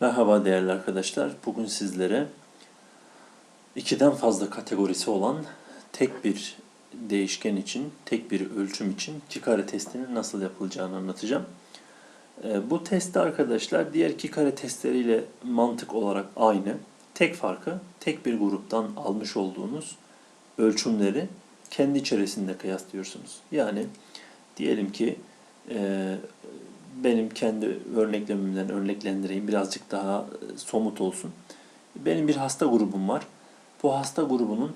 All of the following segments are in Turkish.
Merhaba değerli arkadaşlar. Bugün sizlere ikiden fazla kategorisi olan tek bir değişken için, tek bir ölçüm için iki kare testinin nasıl yapılacağını anlatacağım. Ee, Bu testte arkadaşlar diğer iki kare testleriyle mantık olarak aynı. Tek farkı tek bir gruptan almış olduğunuz ölçümleri kendi içerisinde kıyaslıyorsunuz. Yani diyelim ki e, benim kendi örneklememden örneklendireyim birazcık daha e, somut olsun. Benim bir hasta grubum var. Bu hasta grubunun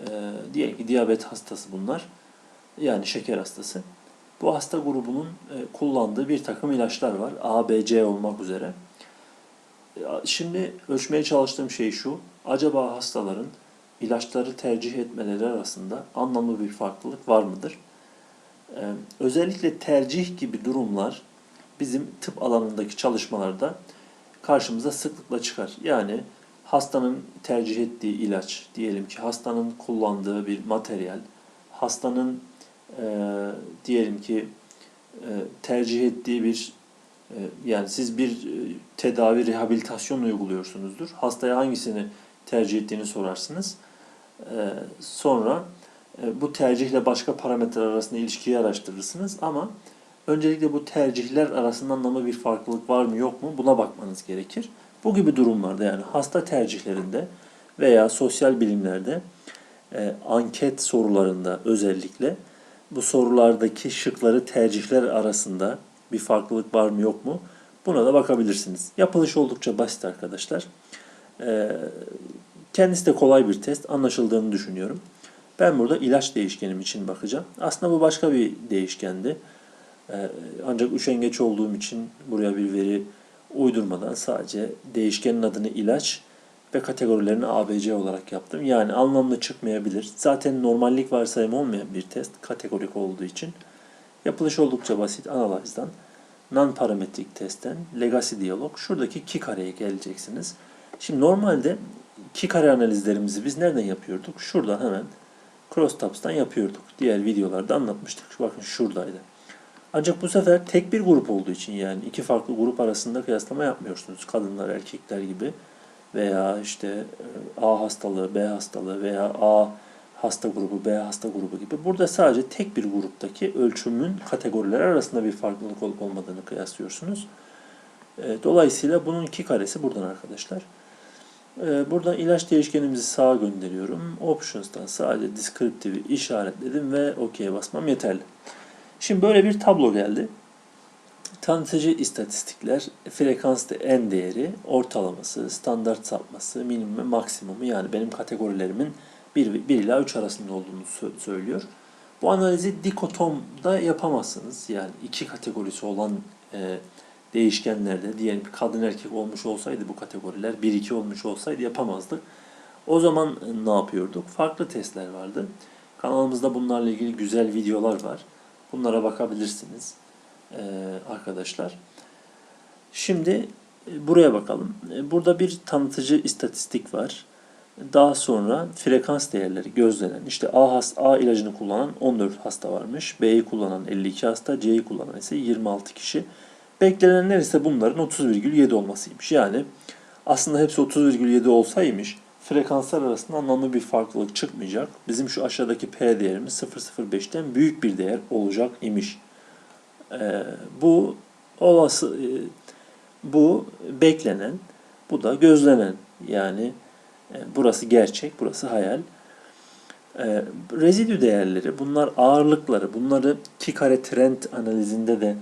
e, diyelim ki diyabet hastası bunlar. Yani şeker hastası. Bu hasta grubunun e, kullandığı bir takım ilaçlar var. A, B, C olmak üzere. Şimdi ölçmeye çalıştığım şey şu. Acaba hastaların ilaçları tercih etmeleri arasında anlamlı bir farklılık var mıdır? Ee, özellikle tercih gibi durumlar bizim tıp alanındaki çalışmalarda karşımıza sıklıkla çıkar. Yani hastanın tercih ettiği ilaç, diyelim ki hastanın kullandığı bir materyal, hastanın e, diyelim ki e, tercih ettiği bir e, yani siz bir e, tedavi rehabilitasyon uyguluyorsunuzdur. Hastaya hangisini tercih ettiğini sorarsınız. E, sonra e, bu tercihle başka parametreler arasında ilişkiyi araştırırsınız ama öncelikle bu tercihler arasında anlamlı bir farklılık var mı yok mu buna bakmanız gerekir. Bu gibi durumlarda yani hasta tercihlerinde veya sosyal bilimlerde e, anket sorularında özellikle bu sorulardaki şıkları tercihler arasında bir farklılık var mı yok mu buna da bakabilirsiniz. Yapılış oldukça basit arkadaşlar. E, kendisi de kolay bir test anlaşıldığını düşünüyorum. Ben burada ilaç değişkenim için bakacağım. Aslında bu başka bir değişkendi. Ee, ancak üşengeç olduğum için buraya bir veri uydurmadan sadece değişkenin adını ilaç ve kategorilerini ABC olarak yaptım. Yani anlamlı çıkmayabilir. Zaten normallik varsayımı olmayan bir test kategorik olduğu için. Yapılış oldukça basit. Analyze'dan, non-parametrik testten, legacy diyalog. Şuradaki iki kareye geleceksiniz. Şimdi normalde iki kare analizlerimizi biz nereden yapıyorduk? Şuradan hemen Crosstabs'tan yapıyorduk. Diğer videolarda anlatmıştık. Bakın şuradaydı. Ancak bu sefer tek bir grup olduğu için yani iki farklı grup arasında kıyaslama yapmıyorsunuz. Kadınlar, erkekler gibi veya işte e, A hastalığı, B hastalığı veya A hasta grubu, B hasta grubu gibi. Burada sadece tek bir gruptaki ölçümün kategorileri arasında bir farklılık olup olmadığını kıyaslıyorsunuz. E, Dolayısıyla bunun iki karesi buradan arkadaşlar. Ee, Buradan ilaç değişkenimizi sağa gönderiyorum. Options'tan sadece descriptive'i işaretledim ve OK'ye basmam yeterli. Şimdi böyle bir tablo geldi. Tanıtıcı istatistikler, frekans n değeri, ortalaması, standart sapması, minimum ve maksimumu yani benim kategorilerimin 1, 1 ila 3 arasında olduğunu sö- söylüyor. Bu analizi dikotomda yapamazsınız. Yani iki kategorisi olan e, değişkenlerde diyelim kadın erkek olmuş olsaydı bu kategoriler 1-2 olmuş olsaydı yapamazdık. O zaman e, ne yapıyorduk? Farklı testler vardı. Kanalımızda bunlarla ilgili güzel videolar var. Bunlara bakabilirsiniz e, arkadaşlar. Şimdi e, buraya bakalım. E, Burada bir tanıtıcı istatistik var. Daha sonra frekans değerleri gözlenen, işte A, has- A ilacını kullanan 14 hasta varmış, B'yi kullanan 52 hasta, C'yi kullanan ise 26 kişi. Beklenenler ise bunların 30,7 olmasıymış. Yani aslında hepsi 30,7 olsaymış frekanslar arasında anlamlı bir farklılık çıkmayacak. Bizim şu aşağıdaki P değerimiz 0,05'ten büyük bir değer olacak imiş. Ee, bu olası e, bu beklenen, bu da gözlenen. Yani e, burası gerçek, burası hayal. E, rezidü değerleri, bunlar ağırlıkları, bunları iki kare trend analizinde de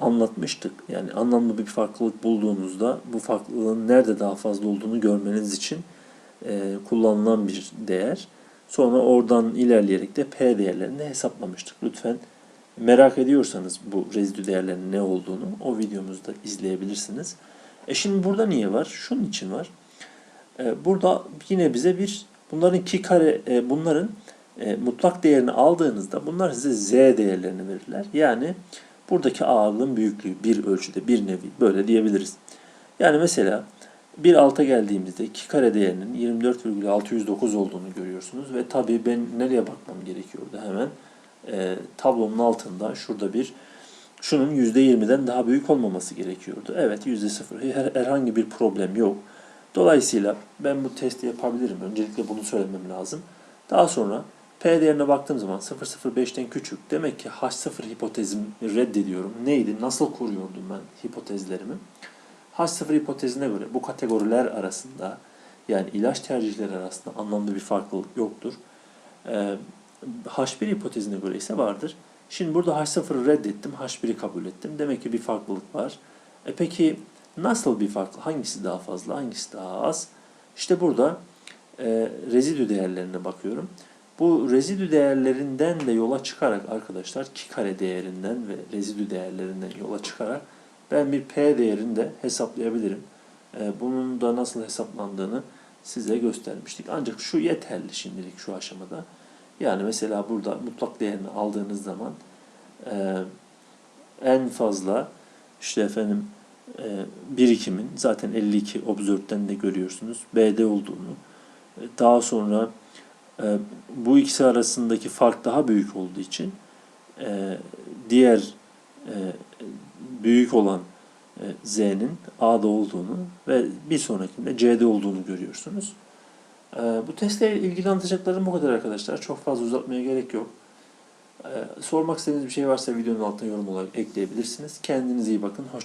anlatmıştık. Yani anlamlı bir farklılık bulduğunuzda bu farklılığın nerede daha fazla olduğunu görmeniz için e, kullanılan bir değer. Sonra oradan ilerleyerek de P değerlerini de hesaplamıştık. Lütfen merak ediyorsanız bu rezidü değerlerinin ne olduğunu o videomuzda izleyebilirsiniz. E şimdi burada niye var? Şunun için var. E, burada yine bize bir bunların iki kare e, bunların mutlak değerini aldığınızda bunlar size z değerlerini verirler. Yani buradaki ağırlığın büyüklüğü bir ölçüde bir nevi böyle diyebiliriz. Yani mesela bir alta geldiğimizde iki kare değerinin 24,609 olduğunu görüyorsunuz ve tabii ben nereye bakmam gerekiyordu hemen e, tablonun altında şurada bir şunun %20'den daha büyük olmaması gerekiyordu. Evet %0 her, herhangi bir problem yok. Dolayısıyla ben bu testi yapabilirim. Öncelikle bunu söylemem lazım. Daha sonra P değerine baktığım zaman 0,05'ten küçük. Demek ki H0 hipotezimi reddediyorum. Neydi? Nasıl kuruyordum ben hipotezlerimi? H0 hipotezine göre bu kategoriler arasında yani ilaç tercihleri arasında anlamlı bir farklılık yoktur. Ee, H1 hipotezine göre ise vardır. Şimdi burada H0'ı reddettim, H1'i kabul ettim. Demek ki bir farklılık var. E peki nasıl bir farklı? Hangisi daha fazla, hangisi daha az? İşte burada e, rezidü değerlerine bakıyorum. Bu rezidü değerlerinden de yola çıkarak arkadaşlar ki kare değerinden ve rezidü değerlerinden yola çıkarak ben bir P değerini de hesaplayabilirim. E, bunun da nasıl hesaplandığını size göstermiştik. Ancak şu yeterli şimdilik şu aşamada. Yani mesela burada mutlak değerini aldığınız zaman e, en fazla işte efendim e, birikimin zaten 52 observed'den de görüyorsunuz BD olduğunu e, daha sonra bu ikisi arasındaki fark daha büyük olduğu için diğer büyük olan e, Z'nin A'da olduğunu ve bir sonrakinde C'de olduğunu görüyorsunuz. E, bu testle ilgili anlatacaklarım bu kadar arkadaşlar. Çok fazla uzatmaya gerek yok. E, sormak istediğiniz bir şey varsa videonun altına yorum olarak ekleyebilirsiniz. Kendinize iyi bakın. Hoşça